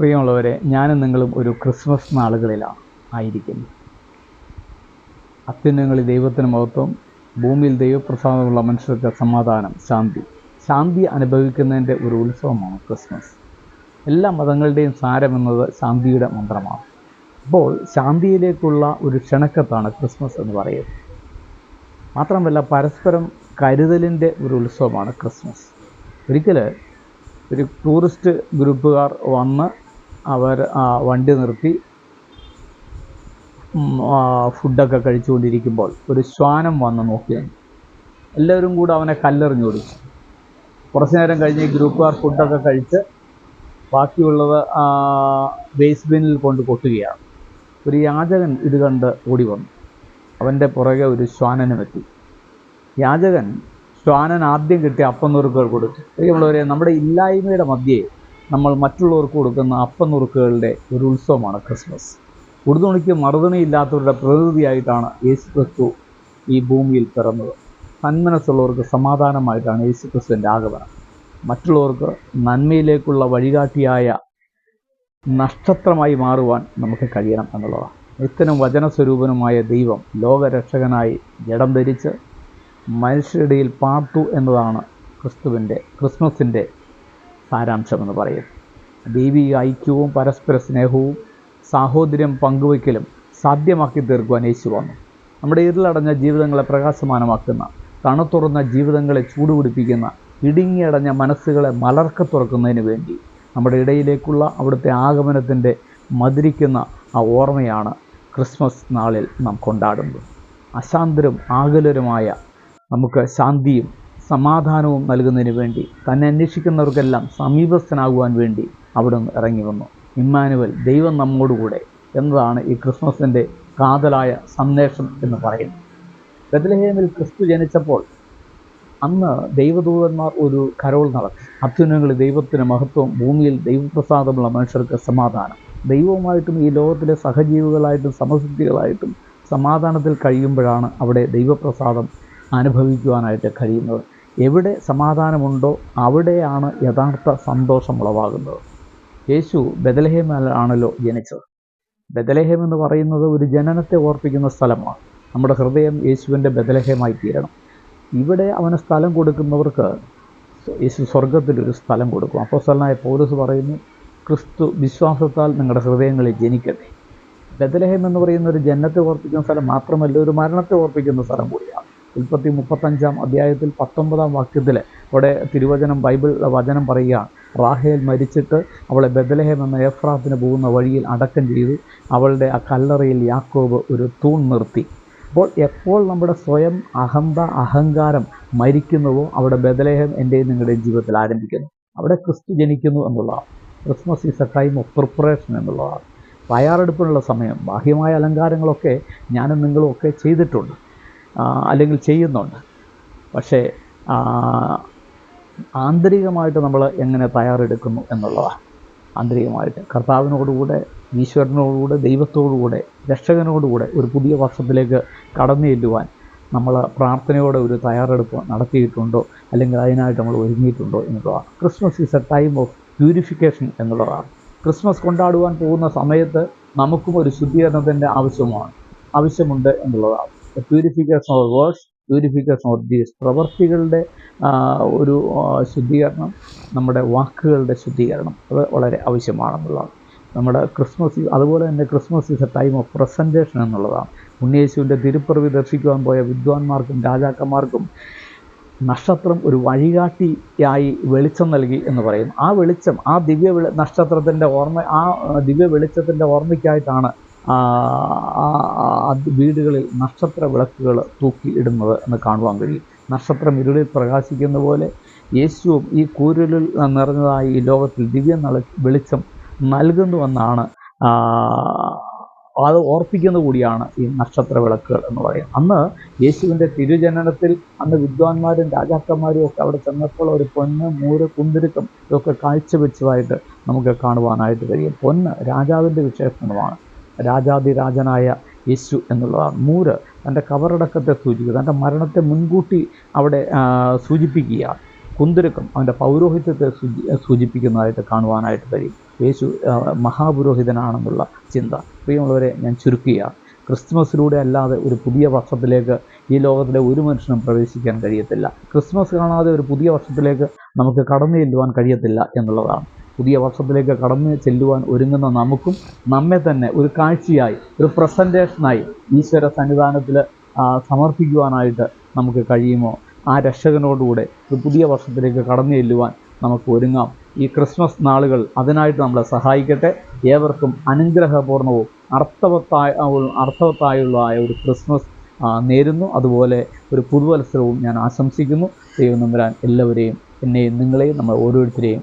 പ്രിയമുള്ളവരെ ഞാനും നിങ്ങളും ഒരു ക്രിസ്മസ് നാളുകളിലാണ് ആയിരിക്കുന്നു അത്യുന്നങ്ങളിൽ ദൈവത്തിന് മഹത്വം ഭൂമിയിൽ ദൈവപ്രസാദമുള്ള മനുഷ്യർക്ക് സമാധാനം ശാന്തി. ശാന്തി അനുഭവിക്കുന്നതിന്റെ ഒരു ഉത്സവമാണ് ക്രിസ്മസ്. എല്ലാ മതങ്ങളുടെയും സാരമെന്നത് ശാന്തിയുടെ മന്ത്രമാണ്. അപ്പോൾ ശാന്തിയിലേക്കുള്ള ഒരു ക്ഷണക്കത്താണ് ക്രിസ്മസ് എന്ന് പറയുന്നത്. മാത്രമല്ല പരസ്പരം കരുതലിന്റെ ഒരു ഉത്സവമാണ് ക്രിസ്മസ്. ഒരിക്കൽ ഒരു ടൂറിസ്റ്റ് ഗ്രൂപ്പുകാർ വന്ന് അവർ വണ്ടി നിർത്തി ഫുഡൊക്കെ കഴിച്ചുകൊണ്ടിരിക്കുമ്പോൾ ഒരു ശ്വാനം വന്ന് നോക്കിയാണ് എല്ലാവരും കൂടെ അവനെ കല്ലെറിഞ്ഞു കൊടുത്തു. കുറച്ച് നേരം കഴിഞ്ഞ് ഗ്രൂപ്പുകാർ ഫുഡൊക്കെ കഴിച്ച് ബാക്കിയുള്ളത് വേസ്റ്റ് ബിന്നിൽ കൊണ്ട് കൊട്ടുകയാണ്. ഒരു യാചകൻ ഇത് കണ്ട് ഓടി വന്നു. അവന്റെ പുറകെ ഒരു ശ്വാനനും എത്തി. യാചകൻ ശ്വാനൻ ആദ്യം കിട്ടിയ അപ്പം നുറുക്കുകൾ കൊടുത്തു. പ്രിയമുള്ളവരെ നമ്മുടെ ഇല്ലായ്മയുടെ മധ്യേ നമ്മൾ മറ്റുള്ളവർക്ക് കൊടുക്കുന്ന അപ്പം നുറുക്കുകളുടെ ഒരു ഉത്സവമാണ് ക്രിസ്മസ്. ഉടുതുണിക്ക് മറുതുണിയില്ലാത്തവരുടെ പ്രതിനിധിയായിട്ടാണ് യേശു ക്രിസ്തു ഈ ഭൂമിയിൽ പിറന്നത്. സന്മനസ്സുള്ളവർക്ക് സമാധാനമായിട്ടാണ് യേശു ക്രിസ്തുവിന്റെ ആഗമനം. മറ്റുള്ളവർക്ക് നന്മയിലേക്കുള്ള വഴികാട്ടിയായ നക്ഷത്രമായി മാറുവാൻ നമുക്ക് കഴിയണം എന്നുള്ളതാണ്. നിത്യനും വചനസ്വരൂപനുമായ ദൈവം ലോകരക്ഷകനായി ജഡം ധരിച്ച് മനുഷ്യരുടെയിൽ പാർത്തു എന്നതാണ് ക്രിസ്തുവിന്റെ ക്രിസ്മസിന്റെ സാരാംശം എന്ന് പറയും. ദൈവിക ഐക്യവും പരസ്പര സ്നേഹവും സാഹോദര്യം പങ്കുവയ്ക്കലും സാധ്യമാക്കി തീർക്കുവാൻ യേശു വന്നു. നമ്മുടെ ഇരുളടഞ്ഞ ജീവിതങ്ങളെ പ്രകാശമാനമാക്കുന്ന തണുത്തുറന്ന ജീവിതങ്ങളെ ചൂടുപിടിപ്പിക്കുന്ന ഇടുങ്ങിയടഞ്ഞ മനസ്സുകളെ മലർക്ക തുറക്കുന്നതിന് വേണ്ടി നമ്മുടെ ഇടയിലേക്കുള്ള അവിടുത്തെ ആഗമനത്തിന്റെ മതിരിക്കുന്ന ആ ഓർമ്മയാണ് ക്രിസ്മസ് നാളിൽ നാം കൊണ്ടാടുന്നത്. അശാന്തരും ആകുലരുമായ നമുക്ക് ശാന്തിയും സമാധാനവും നൽകുന്നതിന് വേണ്ടി തന്നെ അന്വേഷിക്കുന്നവർക്കെല്ലാം സമീപസ്ഥനാകുവാൻ വേണ്ടി അവിടുന്ന് ഇറങ്ങി വന്നു. ഇമ്മാനുവൽ ദൈവം നമ്മോടുകൂടെ എന്നതാണ് ഈ ക്രിസ്മസിന്റെ കാതലായ സന്ദേശം എന്ന് പറയുന്നത്. ബethlehem-ൽ ക്രിസ്തു ജനിച്ചപ്പോൾ അന്ന് ദൈവദൂതന്മാർ ഒരു കരോൾ നടത്തി. അത്യുന്നതങ്ങളിൽ ദൈവത്തിന് മഹത്വം ഭൂമിയിൽ ദൈവപ്രസാദമുള്ള മനുഷ്യർക്ക് സമാധാനം. ദൈവവുമായിട്ടും ഈ ലോകത്തിലെ സഹജീവികളായിട്ടും സമസിദ്ധികളായിട്ടും സമാധാനത്തിൽ കഴിയുമ്പോഴാണ് അവിടെ ദൈവപ്രസാദം അനുഭവിക്കുവാനായിട്ട് കഴിയുന്നത്. എവിടെ സമാധാനമുണ്ടോ അവിടെയാണ് യഥാർത്ഥ സന്തോഷം ഉളവാകുന്നത്. യേശു ബദലഹേമിലാണല്ലോ ജനിച്ചത്. ബദലഹേം എന്ന് പറയുന്നത് ഒരു ജനനത്തെ ഓർപ്പിക്കുന്ന സ്ഥലമാണ്. നമ്മുടെ ഹൃദയം യേശുവിന്റെ ബദലഹേമായി തീരണം. ഇവിടെ അവന് സ്ഥലം കൊടുക്കുന്നവർക്ക് യേശു സ്വർഗത്തിലൊരു സ്ഥലം കൊടുക്കും. അപ്പോൾ സ്ഥലനായ പോലീസ് പറയുന്നു ക്രിസ്തു വിശ്വാസത്താൽ നിങ്ങളുടെ ഹൃദയങ്ങളിൽ ജനിക്കട്ടെ. ബദലഹേം എന്ന് പറയുന്ന ഒരു ജനനത്തെ ഓർപ്പിക്കുന്ന സ്ഥലം മാത്രമല്ല ഒരു മരണത്തെ ഓർപ്പിക്കുന്ന സ്ഥലം കൂടിയാണ്. ഉൽപ്പത്തി മുപ്പത്തഞ്ചാം അധ്യായത്തിൽ പത്തൊമ്പതാം വാക്യത്തിൽ ഇവിടെ തിരുവചനം ബൈബിൾ വചനം പറയുക റാഹേൽ മരിച്ചിട്ട് അവളെ ബദലഹേം എന്ന എഫ്രാത്തിന് പോകുന്ന വഴിയിൽ അടക്കം ചെയ്തു. അവളുടെ ആ കല്ലറയിൽ യാക്കോബ് ഒരു തൂൺ നിർത്തി. അപ്പോൾ എപ്പോൾ നമ്മുടെ സ്വയം അഹന്ത അഹങ്കാരം മരിക്കുന്നുവോ അവിടെ ബദലേഹം എന്റെയും നിങ്ങളുടെയും ജീവിതത്തിൽ ആരംഭിക്കുന്നു. അവിടെ ക്രിസ്തു ജനിക്കുന്നു എന്നുള്ളതാണ്. Christmas is a time of preparation എന്നുള്ളതാണ്. തയ്യാറെടുപ്പിനുള്ള സമയം ബാഹ്യമായ അലങ്കാരങ്ങളൊക്കെ ഞാനും നിങ്ങളും ഒക്കെ ചെയ്തിട്ടുണ്ട്. അല്ലെങ്കിൽ ചെയ്യുന്നുണ്ട്. പക്ഷേ ആന്തരികമായിട്ട് നമ്മൾ എങ്ങനെ തയ്യാറെടുക്കുന്നു എന്നുള്ളതാണ് ആന്തരികമായിട്ട് കർത്താവിനോടുകൂടെ ഈശ്വരനോടുകൂടെ ദൈവത്തോടുകൂടെ രക്ഷകനോടുകൂടെ ഒരു പുതിയ വർഷത്തിലേക്ക് കടന്നു ചെല്ലുവാൻ നമ്മൾ പ്രാർത്ഥനയോടെ ഒരു തയ്യാറെടുപ്പ് നടത്തിയിട്ടുണ്ടോ? അല്ലെങ്കിൽ അതിനായിട്ട് നമ്മൾ ഒരുങ്ങിയിട്ടുണ്ടോ എന്നുള്ളതാണ് Christmas is a time of purification എന്നുള്ളതാണ്. ക്രിസ്മസ് കൊണ്ടാടുവാൻ പോകുന്ന സമയത്ത് നമുക്കും ഒരു ശുദ്ധീകരണത്തിന്റെ ആവശ്യമാണ് ആവശ്യമുണ്ട് എന്നുള്ളതാണ്. Purification of words purification of deeds പ്രവർത്തികളുടെ ഒരു ശുദ്ധീകരണം നമ്മുടെ വാക്കുകളുടെ ശുദ്ധീകരണം അത് വളരെ ആവശ്യമാണെന്നുള്ളതാണ്. നമ്മുടെ ക്രിസ്മസ് അതുപോലെ തന്നെ Christmas is a time of presentation എന്നുള്ളതാണ്. ഉണ്ണിയേശുവിന്റെ തിരുപ്പിറവി ദർശിക്കുവാൻ പോയ വിദ്വാൻമാർക്കും രാജാക്കന്മാർക്കും നക്ഷത്രം ഒരു വഴികാട്ടിയായി വെളിച്ചം നൽകി എന്ന് പറയും ആ വെളിച്ചം ആ ദിവ്യ നക്ഷത്രത്തിന്റെ ഓർമ്മ ആ ദിവ്യ വെളിച്ചത്തിന്റെ ഓർമ്മയ്ക്കായിട്ടാണ് വീടുകളിൽ നക്ഷത്ര വിളക്കുകൾ തൂക്കി ഇടുന്നത് എന്ന് കാണുവാൻ കഴിയും. നക്ഷത്രം ഇരുളിൽ പ്രകാശിക്കുന്ന പോലെ യേശുവും ഈ കൂരലിൽ നിറഞ്ഞതായി ഈ ലോകത്തിൽ ദിവ്യ നള വെളിച്ചം നൽകുന്നുവെന്നാണ് അത് ഓർപ്പിക്കുന്ന കൂടിയാണ് ഈ നക്ഷത്ര വിളക്കുകൾ എന്ന് പറയുന്നത്. അന്ന് യേശുവിന്റെ തിരുജനനത്തിൽ അന്ന് വിദ്വാൻമാരും രാജാക്കന്മാരും ഒക്കെ അവിടെ ചെന്നപ്പോൾ ഒരു പൊന്ന് മൂര് കുന്തിരുക്കം ഇതൊക്കെ കാഴ്ചവെച്ചതായിട്ട് നമുക്ക് കാണുവാനായിട്ട് കഴിയും. പൊന്ന് രാജാവിന്റെ വിശേഷണമാണ്. രാജാതിരാജനായ യേശു എന്നുള്ള മൂര് തന്റെ കവറടക്കത്തെ സൂചിപ്പിക്കുക തന്റെ മരണത്തെ മുൻകൂട്ടി അവിടെ സൂചിപ്പിക്കുക. കുന്തിരുക്കം അവന്റെ പൗരോഹിത്യത്തെ സൂചി സൂചിപ്പിക്കുന്നതായിട്ട് കാണുവാനായിട്ട് കഴിയും. യേശു മഹാപുരോഹിതനാണെന്നുള്ള ചിന്ത. പ്രിയമുള്ളവരെ ഞാൻ ചുരുക്കുക ക്രിസ്മസിലൂടെ അല്ലാതെ ഒരു പുതിയ വർഷത്തിലേക്ക് ഈ ലോകത്തിലെ ഒരു മനുഷ്യനും പ്രവേശിക്കാൻ കഴിയത്തില്ല. ക്രിസ്മസ് കാണാതെ ഒരു പുതിയ വർഷത്തിലേക്ക് നമുക്ക് കടന്നു ചെല്ലുവാൻ കഴിയത്തില്ല എന്നുള്ളതാണ്. പുതിയ വർഷത്തിലേക്ക് കടന്നു ചെല്ലുവാൻ ഒരുങ്ങുന്ന നമുക്കും നമ്മെ തന്നെ ഒരു കാഴ്ചയായി ഒരു പ്രസന്റേഷനായി ഈശ്വര സന്നിധാനത്തിൽ സമർപ്പിക്കുവാനായിട്ട് നമുക്ക് കഴിയുമോ? ആ രക്ഷകനോടുകൂടെ ഒരു പുതിയ വർഷത്തിലേക്ക് കടന്നു ചെല്ലുവാൻ നമുക്ക് ഒരുങ്ങാം. ഈ ക്രിസ്മസ് നാളുകൾ അതിനായിട്ട് നമ്മളെ സഹായിക്കട്ടെ. ഏവർക്കും അനുഗ്രഹപൂർണവും അർത്ഥവത്തായ അർത്ഥവത്തായുള്ളതായ ഒരു ക്രിസ്മസ് നേരുന്നു. അതുപോലെ ഒരു പുതുവത്സരവും ഞാൻ ആശംസിക്കുന്നു. ദൈവം നമ്പരാൻ എല്ലാവരെയും എന്നെയും നിങ്ങളെയും നമ്മൾ ഓരോരുത്തരെയും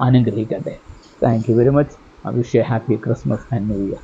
അനുഗ്രഹിക്കട്ടെ thank you very much wish a happy Christmas and new year